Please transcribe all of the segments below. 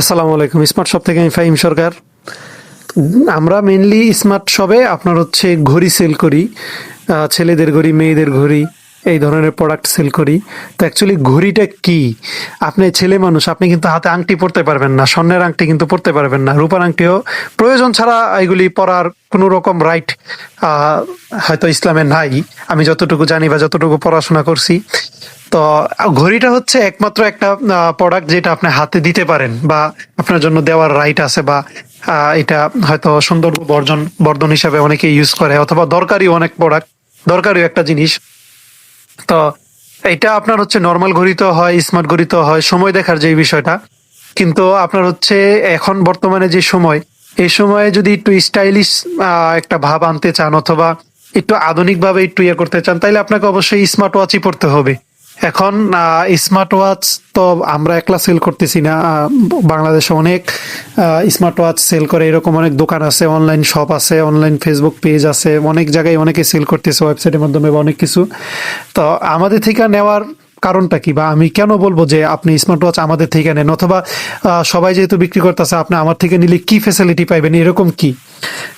আসসালামু আলাইকুম smart shop থেকে আমি ফাহিম সরকার। আমরা মেনলি স্মার্ট শপে আপনার হচ্ছে ঘড়ি সেল করি ছেলেদের ঘড়ি, মেয়েদের ঘড়ি, এই ধরনের প্রোডাক্ট সেল করি। তো অ্যাকচুয়ালি ঘড়িটা কি? আপনি ছেলে মানুষ, আপনি কিন্তু হাতে আংটি পরতে পারবেন না, স্বর্ণের আংটি কিন্তু পরতে পারবেন না, রূপার আংটিও। প্রয়োজন ছাড়া এগুলি পরার কোনো রকম রাইট হয়তো ইসলামে নাই। আমি যতটুকু জানি বা যতটুকু পড়াশোনা করছি। তো ঘড়িটা হচ্ছে একমাত্র একটা প্রোডাক্ট যেটা আপনি হাতে দিতে পারেন বা আপনার জন্য দেওয়ার রাইট আছে বা এটা হয়তো সৌন্দর্য বর্জন, বর্ধন হিসাবে অনেকে ইউজ করে অথবা দরকারি অনেক প্রোডাক্ট দরকারি একটা জিনিস। তো, এটা আপনার হচ্ছে নর্মাল ঘড়িতে হয় স্মার্ট ঘড়িতে হয়, সময় দেখার যে বিষয়টা। কিন্তু আপনার হচ্ছে এখন বর্তমানে যে সময়, এই সময়ে যদি একটু স্টাইলিশ একটা ভাব আনতে চান অথবা একটু আধুনিকভাবে একটু ইয়ে করতে চান তাহলে আপনাকে অবশ্যই স্মার্ট ওয়াচই পড়তে হবে। এখন স্মার্ট ওয়াচ তো আমরা একলা সেল করতেছি না বাংলাদেশে অনেক স্মার্ট ওয়াচ সেল করে, এরকম অনেক দোকান আছে অনলাইন শপ আছে অনলাইন ফেসবুক পেজ আছে, অনেক জায়গায় অনেকে সেল করতেছে ওয়েবসাইটের মাধ্যমে বা অনেক কিছু। তো আমাদের থেকে নেওয়ার কারণটা কি বা আমি কেন বলব যে আপনি স্মার্ট ওয়াচ আমাদের থেকে নেন? অথবা সবাই যেহেতু বিক্রি করতেছে, আপনি আমার থেকে নিলে কি ফেসিলিটি পাইবেন? এরকম কি?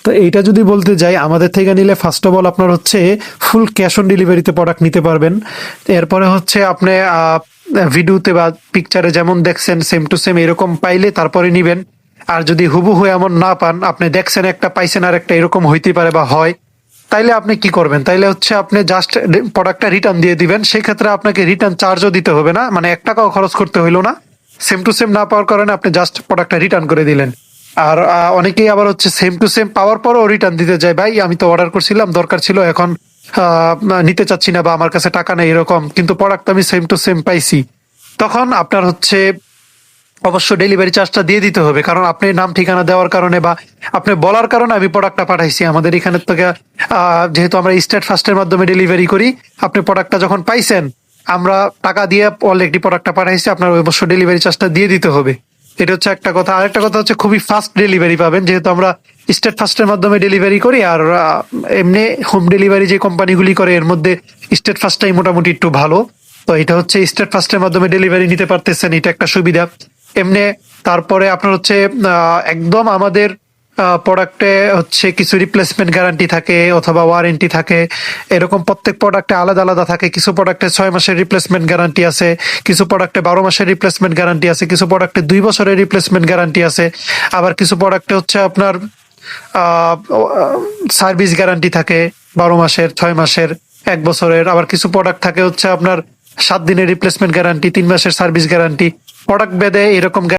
তো এইটা যদি বলতে যাই, আমাদের থেকে নিলে ফার্স্ট অফ অল আপনার হচ্ছে ফুল ক্যাশ অন ডেলিভারিতে প্রোডাক্ট নিতে পারবেন। এরপরে হচ্ছে আপনি ভিডিওতে বা পিকচারে যেমন দেখছেন সেম টু সেম এরকম পাইলে তারপরে নিবেন। আর যদি হুবহু এমন না পান, আপনি দেখছেন একটা, পাইছেন আর একটা, এরকম হইতে পারে বা হয়, তাইলে আপনি কি করবেন? তাইলে হচ্ছে আপনি জাস্ট প্রোডাক্টটা রিটার্ন দিয়ে দিবেন। সেই ক্ষেত্রে আপনাকে রিটার্ন চার্জও দিতে হবে না। মানে এক টাকাও খরচ করতে হইল না। সেম টু সেম না পাওয়ার কারণে আপনি জাস্ট প্রোডাক্টটা রিটার্ন করে দিলেন। আর অনেকেই আবার হচ্ছে সেম টু সেম পাওয়ার পরও রিটার্ন দিতে যায়। ভাই, আমি তো অর্ডার করছিলাম, দরকার ছিল, এখন নিতে চাচ্ছি না বা আমার কাছে টাকা নেই এরকম, কিন্তু প্রোডাক্ট আমি সেম টু সেম পাইছি। তখন আপনার হচ্ছে অবশ্য ডেলিভারি চার্জটা দিয়ে দিতে হবে, কারণ আপনি নাম, ঠিকানা দেওয়ার কারণে বা আপনি বলার কারণে আমি প্রোডাক্টটা পাঠাইছি। আমাদের এখানে থেকে যেহেতু আমরা স্টেট ফার্স্টের মাধ্যমে ডেলিভারি করি, আপনি প্রোডাক্টটা যখন পাইছেন, আমরা টাকা দিয়ে অলরেডি প্রোডাক্টটা পাঠাইছি, আপনার অবশ্য ডেলিভারি চার্জটা দিয়ে দিতে হবে। এটা হচ্ছে একটা কথা। আরেকটা কথা হচ্ছে খুবই ফাস্ট ডেলিভারি পাবেন। যেহেতু আমরা স্টেট ফাস্টের মাধ্যমে ডেলিভারি করি, আর এমনি হোম ডেলিভারি যে কোম্পানিগুলি করে, এর মধ্যে স্টেট ফাস্টটাই মোটামুটি একটু ভালো। তো এটা হচ্ছে স্টেট ফাস্টের মাধ্যমে ডেলিভারি নিতে পারতেছেন, এটা একটা সুবিধা। এমনি তারপরে আপনার হচ্ছে একদম আমাদের প্রোডাক্টে হচ্ছে কিছু রিপ্লেসমেন্ট গ্যারান্টি থাকে অথবা ওয়ারেন্টি থাকে। এরকম প্রত্যেক প্রোডাক্টে আলাদা আলাদা থাকে। কিছু প্রোডাক্টে ছয় মাসের রিপ্লেসমেন্ট গ্যারান্টি আছে, কিছু প্রোডাক্টে বারো মাসের রিপ্লেসমেন্ট গ্যারান্টি আছে, কিছু প্রোডাক্টে দুই বছরের রিপ্লেসমেন্ট গ্যারান্টি আছে। আবার কিছু প্রোডাক্টে হচ্ছে আপনার সার্ভিস গ্যারান্টি থাকে বারো মাসের, ছয় মাসের, এক বছরের। আবার কিছু প্রোডাক্ট থাকে হচ্ছে আপনার সাত দিনের রিপ্লেসমেন্ট গ্যারান্টি তিন মাসের সার্ভিস গ্যারান্টি প্রোডাক্ট বেদে এরকম